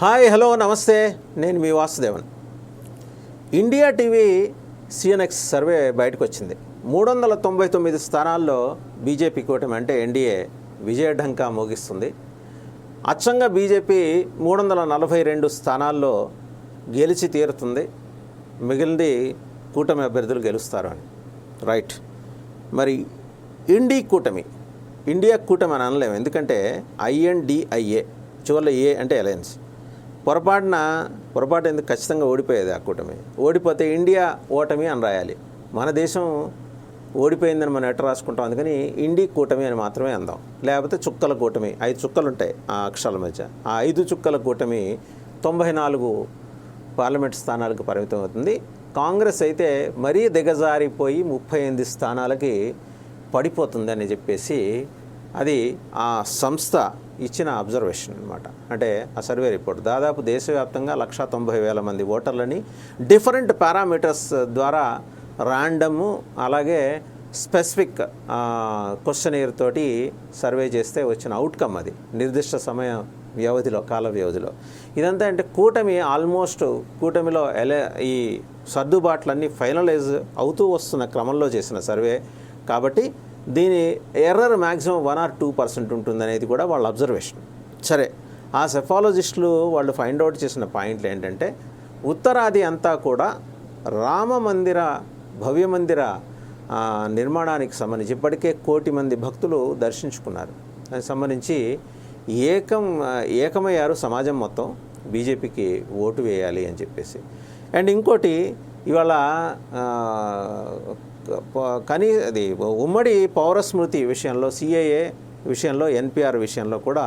Hi hello నమస్తే. నేను మీ Vasudevan. India TV CNX survey బయటకు వచ్చింది మూడు వందల తొంభై తొమ్మిది స్థానాల్లో బీజేపీ కూటమి అంటే ఎన్డీఏ విజయఢంకా మోగిస్తుంది. అచ్చంగా బీజేపీ మూడు వందల నలభై రెండు స్థానాల్లో గెలిచి తీరుతుంది. మిగిలింది కూటమి అభ్యర్థులు గెలుస్తారు అని. రైట్. మరి ఇండీ కూటమి ఇండియా కూటమి అని అనలేము. ఎందుకంటే ఐఎన్డిఐఏ చివరిలో ఏ అంటే అలయన్స్. పొరపాటున పొరపాటు ఎందుకు? ఖచ్చితంగా ఓడిపోయేది ఆ కూటమి. ఓడిపోతే ఇండియా ఓటమి అని రాయాలి. మన దేశం ఓడిపోయిందని మనం ఎట్ట రాసుకుంటాం? అందుకని ఇండి కూటమి అని మాత్రమే అందాం. లేకపోతే చుక్కల కూటమి. ఐదు చుక్కలు ఉంటాయి ఆ అక్షరాల మధ్య. ఆ ఐదు చుక్కల కూటమి తొంభై నాలుగు పార్లమెంట్ స్థానాలకు పరిమితం అవుతుంది. కాంగ్రెస్ అయితే మరీ దిగజారిపోయి ముప్పై ఎనిమిది స్థానాలకి పడిపోతుందని చెప్పేసి అది ఆ సంస్థ ఇచ్చిన అబ్జర్వేషన్ అనమాట అంటే ఆ సర్వే రిపోర్ట్ దాదాపు దేశవ్యాప్తంగా లక్ష తొంభై వేల మంది ఓటర్లని డిఫరెంట్ పారామీటర్స్ ద్వారా ర్యాండము అలాగే స్పెసిఫిక్ క్వశ్చనీర్ తోటి సర్వే చేస్తే వచ్చిన అవుట్కమ్ అది. నిర్దిష్ట సమయ వ్యవధిలో కాల వ్యవధిలో. ఇదంతా అంటే కూటమి ఆల్మోస్ట్ కూటమిలో ఎలా ఈ సర్దుబాట్లన్నీ ఫైనలైజ్ అవుతూ వస్తున్న క్రమంలో చేసిన సర్వే. కాబట్టి దీని error maximum one or two percent ఉంటుందనేది కూడా వాళ్ళ అబ్జర్వేషన్. సరే ఆ సెఫాలజిస్టులు వాళ్ళు ఫైండ్ అవుట్ చేసిన పాయింట్లు ఏంటంటే ఉత్తరాది అంతా కూడా రామ మందిర భవ్య మందిర నిర్మాణానికి సంబంధించి ఇప్పటికే కోటి మంది భక్తులు దర్శించుకున్నారు. దానికి సంబంధించి ఏకం ఏకమయ్యారు సమాజం మొత్తం. బీజేపీకి ఓటు వేయాలి అని చెప్పేసి. అండ్ ఇంకోటి ఇవాళ కనీ అది ఉమ్మడి పౌర స్మృతి విషయంలో సిఏఏ విషయంలో ఎన్పిఆర్ విషయంలో కూడా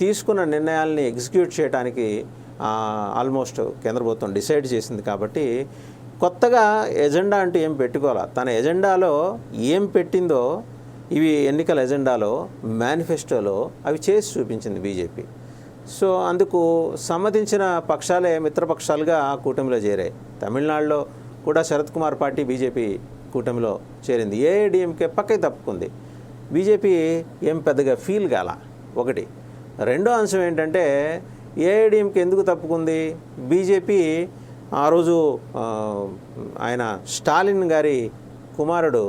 తీసుకున్న నిర్ణయాల్ని ఎగ్జిక్యూట్ చేయడానికి ఆల్మోస్ట్ కేంద్ర ప్రభుత్వం డిసైడ్ చేసింది కాబట్టి కొత్తగా ఎజెండా అంటూ ఏం పెట్టుకోవాలా? తన ఎజెండాలో ఏం పెట్టిందో ఇవి ఎన్నికల ఎజెండాలో మేనిఫెస్టోలో అవి చేసి చూపించింది బీజేపీ. సో అందుకు సమ్మతించిన పక్షాలే మిత్రపక్షాలుగా ఆ కూటమిలో చేరాయి. తమిళనాడులో కూడా శరత్ కుమార్ పార్టీ బీజేపీ కూటమిలో చేరింది. ఏఐడిఎంకే పక్కకి తప్పుకుంది. బీజేపీ ఏం పెద్దగా ఫీల్ కాల. ఒకటి. రెండో అంశం ఏంటంటే ఏఐడిఎంకే ఎందుకు తప్పుకుంది? బీజేపీ ఆ రోజు ఆయన స్టాలిన్ గారి కుమారుడు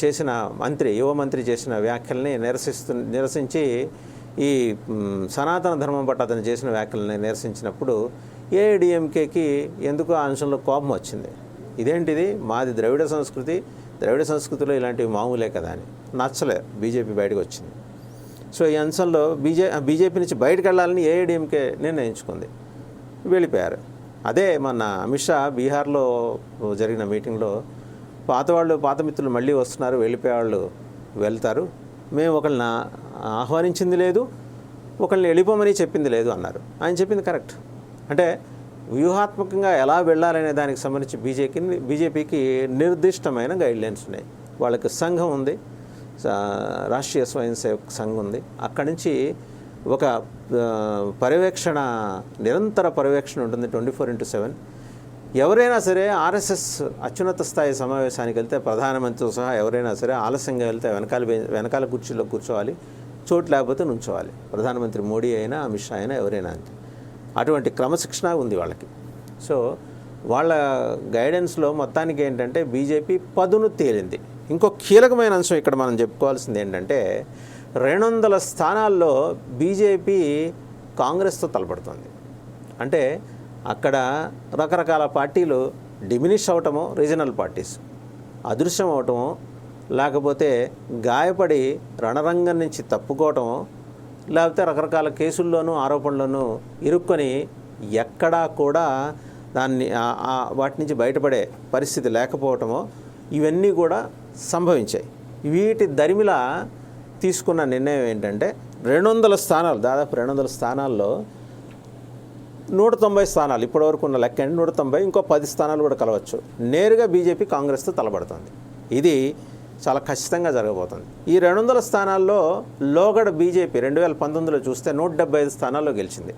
చేసిన మంత్రి యువ మంత్రి చేసిన వ్యాఖ్యల్ని నిరసిస్తు నిరసించి ఈ సనాతన ధర్మం పట్ల అతను చేసిన వ్యాఖ్యలను నిరసించినప్పుడు ఏఐడిఎంకేకి ఎందుకు ఆ అంశంలో కోపం వచ్చింది? ఇదేంటిది? మాది ద్రవిడ సంస్కృతి ద్రవిడ సంస్కృతిలో ఇలాంటివి మామూలే కదా అని. నచ్చలేదు బీజేపీ బయటకు వచ్చింది. సో ఈ అంశంలో బీజే బీజేపీ నుంచి బయటకు వెళ్ళాలని ఏఐడిఎంకే నిర్ణయించుకుంది. వెళ్ళిపోయారు. అదే మన అమిత్ షా బీహార్లో జరిగిన మీటింగ్లో పాత వాళ్ళు పాత మిత్రులు మళ్ళీ వస్తున్నారు వెళ్ళిపోయేవాళ్ళు వెళ్తారు. మేము ఒకళ్ళని ఆహ్వానించింది లేదు ఒకళ్ళని వెళ్ళిపోమని చెప్పింది లేదు అన్నారు. ఆయన చెప్పింది కరెక్ట్. అంటే వ్యూహాత్మకంగా ఎలా వెళ్ళాలనే దానికి సంబంధించి బీజేపీకి బీజేపీకి నిర్దిష్టమైన గైడ్లైన్స్ ఉన్నాయి. వాళ్ళకి సంఘం ఉంది రాష్ట్రీయ స్వయం సేవక్ సంఘం ఉంది. అక్కడి నుంచి ఒక పర్యవేక్షణ నిరంతర పర్యవేక్షణ ఉంటుంది ట్వంటీ ఫోర్ ఇంటూ సెవెన్. ఎవరైనా సరే ఆర్ఎస్ఎస్ అత్యున్నత స్థాయి సమావేశానికి వెళ్తే ప్రధానమంత్రితో సహా ఎవరైనా సరే ఆలస్యంగా వెళ్తే వెనకాల వెనకాల కుర్చీలో కూర్చోవాలి చోటు లేకపోతే నుంచోవాలి. ప్రధానమంత్రి మోడీ అయినా అమిత్ షా అయినా ఎవరైనా అంతే. అటువంటి క్రమశిక్షణ ఉంది వాళ్ళకి. సో వాళ్ళ గైడెన్స్లో మొత్తానికి ఏంటంటే బీజేపీ పదును తేలింది. ఇంకో కీలకమైన అంశం ఇక్కడ మనం చెప్పుకోవాల్సింది ఏంటంటే రెండు వందల స్థానాల్లో బీజేపీ కాంగ్రెస్తో తలపడుతుంది. అంటే అక్కడ రకరకాల పార్టీలు డిమినిష్ అవటము రీజనల్ పార్టీస్. అదృశ్యం అవటము లేకపోతే గాయపడి రణరంగం నుంచి తప్పుకోవటము లేకపోతే రకరకాల కేసుల్లోనూ ఆరోపణల్లోనూ ఇరుక్కొని ఎక్కడా కూడా దాన్ని వాటి నుంచి బయటపడే పరిస్థితి లేకపోవటమో ఇవన్నీ కూడా సంభవించాయి. వీటి దరిమిలా తీసుకున్న నిర్ణయం ఏంటంటే రెండు వందల స్థానాలు దాదాపు రెండు వందల స్థానాల్లో నూట తొంభై స్థానాలు ఇప్పటివరకు ఉన్న లెక్క అండి నూట తొంభై ఇంకో పది స్థానాలు కూడా కలవచ్చు. నేరుగా బీజేపీ కాంగ్రెస్తో తలబడుతుంది ఇది చాలా ఖచ్చితంగా జరగబోతుంది. ఈ రెండు వందల స్థానాల్లో లోగడ బీజేపీ రెండు వేల పంతొమ్మిదిలో చూస్తే నూట డెబ్బై ఐదు స్థానాల్లో గెలిచింది.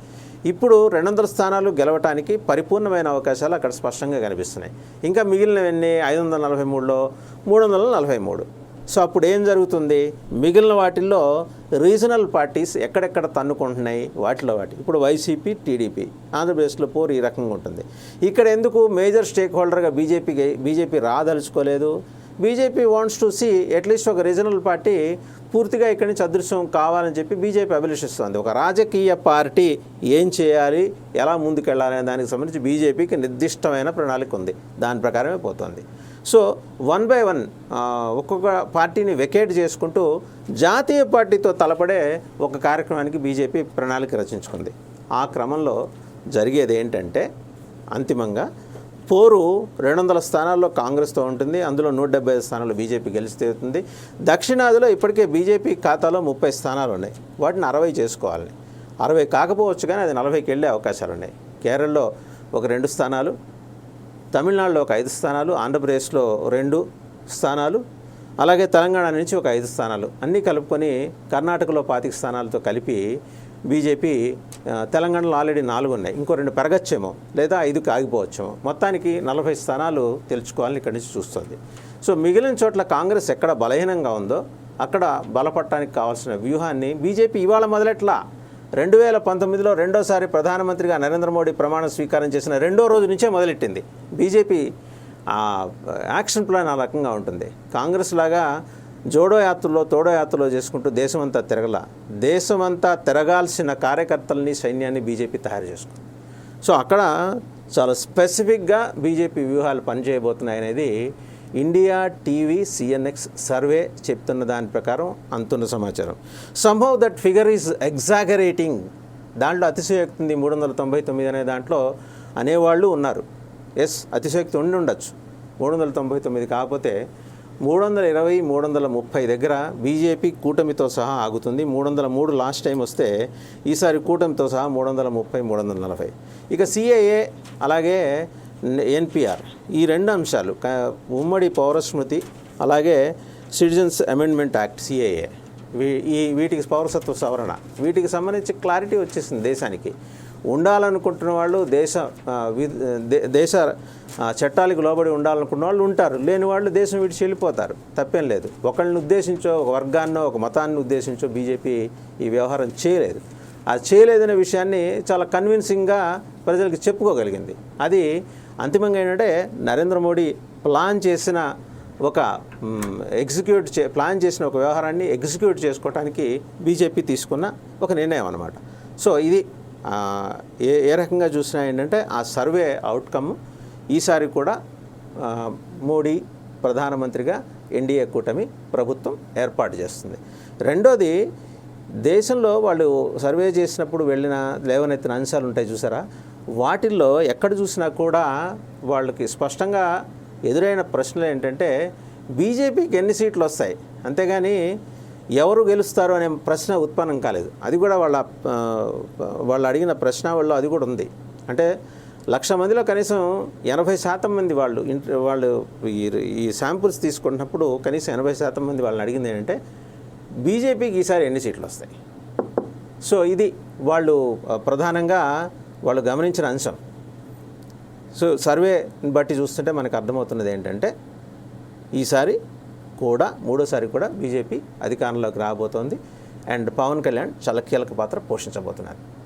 ఇప్పుడు రెండు వందల స్థానాలు గెలవటానికి పరిపూర్ణమైన అవకాశాలు అక్కడ స్పష్టంగా కనిపిస్తున్నాయి. ఇంకా మిగిలినవన్నీ ఐదు వందల నలభై మూడులో మూడు వందల నలభై మూడు. సో అప్పుడు ఏం జరుగుతుంది? మిగిలిన వాటిల్లో రీజనల్ పార్టీస్ ఎక్కడెక్కడ తన్నుకుంటున్నాయి? వాటిలో వాటి. ఇప్పుడు వైసీపీ టీడీపీ. ఆంధ్రప్రదేశ్లో పోరు ఈ రకంగా ఉంటుంది. ఇక్కడ ఎందుకు మేజర్ స్టేక్ హోల్డర్గా బీజేపీకి BJP రాదలుచుకోలేదు? BJP wants to see at least ఒక రీజనల్ పార్టీ పూర్తిగా ఇక్కడి నుంచి అదృశ్యం కావాలని చెప్పి బీజేపీ అభిలషిస్తుంది. ఒక రాజకీయ పార్టీ ఏం చేయాలి? ఎలా ముందుకెళ్ళాలి అనే దానికి సంబంధించి బీజేపీకి నిర్దిష్టమైన ప్రణాళిక ఉంది. దాని ప్రకారమే పోతుంది. సో వన్ బై వన్ ఒక్కొక్క పార్టీని వెకేట్ చేసుకుంటూ జాతీయ పార్టీతో తలపడే ఒక కార్యక్రమానికి బీజేపీ ప్రణాళిక రచించుకుంది. ఆ క్రమంలో జరిగేది ఏంటంటే అంతిమంగా పోరు రెండు వందల స్థానాల్లో కాంగ్రెస్తో ఉంటుంది అందులో నూట డెబ్బై ఐదు స్థానాలు బీజేపీ గెలిచి తీరుతుంది దక్షిణాదిలో ఇప్పటికే బీజేపీ ఖాతాలో ముప్పై స్థానాలు ఉన్నాయి. వాటిని అరవై చేసుకోవాలి. అరవై కాకపోవచ్చు కానీ అది నలభైకి వెళ్ళే అవకాశాలు ఉన్నాయి. కేరళలో ఒక రెండు స్థానాలు తమిళనాడులో ఒక ఐదు స్థానాలు ఆంధ్రప్రదేశ్లో రెండు స్థానాలు అలాగే తెలంగాణ నుంచి ఒక ఐదు స్థానాలు. అన్నీ కలుపుకొని కర్ణాటకలో పాతిక స్థానాలతో కలిపి బీజేపీ తెలంగాణలో ఆల్రెడీ నాలుగు ఉన్నాయి. ఇంకో రెండు పెరగచ్చేమో లేదా ఐదుకి ఆగిపోవచ్చేమో. మొత్తానికి నలభై స్థానాలు తెలుసుకోవాలని ఇక్కడి నుంచి చూస్తుంది. సో మిగిలిన చోట్ల కాంగ్రెస్ ఎక్కడ బలహీనంగా ఉందో అక్కడ బలపడటానికి కావాల్సిన వ్యూహాన్ని బీజేపీ ఇవాళ మొదలెట్లా? రెండు వేల పంతొమ్మిదిలో రెండోసారి ప్రధానమంత్రిగా నరేంద్ర మోడీ ప్రమాణ స్వీకారం చేసిన రెండో రోజు నుంచే మొదలెట్టింది. బీజేపీ ఆ యాక్షన్ ప్లాన్ ఆ రకంగా ఉంటుంది. కాంగ్రెస్ లాగా జోడో యాత్రలో తోడో యాత్రలో చేసుకుంటూ దేశమంతా తిరగల దేశమంతా తిరగాల్సిన కార్యకర్తల్ని సైన్యాన్ని బీజేపీ తయారు చేసుకుంది. సో అక్కడ చాలా స్పెసిఫిక్గా బీజేపీ వ్యూహాలు పనిచేయబోతున్నాయి అనేది ఇండియా టీవీ సిఎన్ఎక్స్ సర్వే చెప్తున్న దాని ప్రకారం అంతున్న సమాచారం. సంభవ్ దట్ ఫిగర్ ఈజ్ ఎగ్జాగరేటింగ్ దాంట్లో అతిశయోక్తి ఉంది మూడు వందల తొంభై తొమ్మిది అనే దాంట్లో అనేవాళ్ళు ఉన్నారు. ఎస్ అతిశయోక్తి ఉండి ఉండొచ్చు. మూడు వందల తొంభై తొమ్మిది కాకపోతే మూడు వందల ఇరవై మూడు వందల ముప్పై దగ్గర బీజేపీ కూటమితో సహా ఆగుతుంది. మూడు వందల మూడు లాస్ట్ టైం వస్తే ఈసారి కూటమితో సహా మూడు వందల ముప్పై మూడు వందల నలభై. ఇక సిఏఏ అలాగే ఎన్పిఆర్ ఈ రెండు అంశాలు ఉమ్మడి పౌరస్మృతి అలాగే సిటిజన్స్ అమెండ్మెంట్ యాక్ట్ సిఏఏ. వీ ఈ వీటికి పౌరసత్వ సవరణ. వీటికి సంబంధించి క్లారిటీ వచ్చేసింది దేశానికి. ఉండాలనుకుంటున్న వాళ్ళు దేశ దేశ చట్టాలకు లోబడి ఉండాలనుకున్న వాళ్ళు ఉంటారు. లేని వాళ్ళు దేశం విడిచి వెళ్ళిపోతారు. తప్పేం లేదు. ఒకళ్ళని ఉద్దేశించో ఒక వర్గాన్నో ఒక మతాన్ని ఉద్దేశించో బీజేపీ ఈ వ్యవహారం చేయలేదు. అది చేయలేదనే విషయాన్ని చాలా కన్విన్సింగ్గా ప్రజలకు చెప్పుకోగలిగింది. అది అంతిమంగా ఏంటంటే నరేంద్ర మోడీ ప్లాన్ చేసిన ఒక ఎగ్జిక్యూట్ చే ప్లాన్ చేసిన ఒక వ్యవహారాన్ని ఎగ్జిక్యూట్ చేసుకోవడానికి బీజేపీ తీసుకున్న ఒక నిర్ణయం అనమాట సో ఇది ఏ ఏ రకంగా చూసినా ఏంటంటే ఆ సర్వే అవుట్కమ్ ఈసారి కూడా మోడీ ప్రధానమంత్రిగా ఎన్డీఏ కూటమి ప్రభుత్వం ఏర్పాటు చేస్తుంది. రెండోది దేశంలో వాళ్ళు సర్వే చేసినప్పుడు వెళ్ళిన లేవనెత్తిన అంశాలు ఉంటాయి చూసారా? వాటిల్లో ఎక్కడ చూసినా కూడా వాళ్ళకి స్పష్టంగా ఎదురైన ప్రశ్నలు ఏంటంటే బీజేపీకి ఎన్ని సీట్లు వస్తాయి? అంతేగాని ఎవరు గెలుస్తారు అనే ప్రశ్న ఉత్పన్నం కాలేదు. అది కూడా వాళ్ళ వాళ్ళు అడిగిన ప్రశ్నావళిలో అది కూడా ఉంది. అంటే లక్ష మందిలో కనీసం ఎనభై శాతం మంది వాళ్ళు వాళ్ళు ఈ శాంపుల్స్ తీసుకుంటున్నప్పుడు కనీసం ఎనభై శాతం మంది వాళ్ళని అడిగింది ఏంటంటే బీజేపీకి ఈసారి ఎన్ని సీట్లు వస్తాయి? సో ఇది వాళ్ళు ప్రధానంగా వాళ్ళు గమనించిన అంశం. సో సర్వేని బట్టి చూస్తుంటే మనకు అర్థమవుతున్నది ఏంటంటే ఈసారి కూడా మూడోసారి కూడా బీజేపీ అధికారంలోకి రాబోతోంది. అండ్ పవన్ కళ్యాణ్ చాలా కీలక పాత్ర పోషించబోతున్నారు.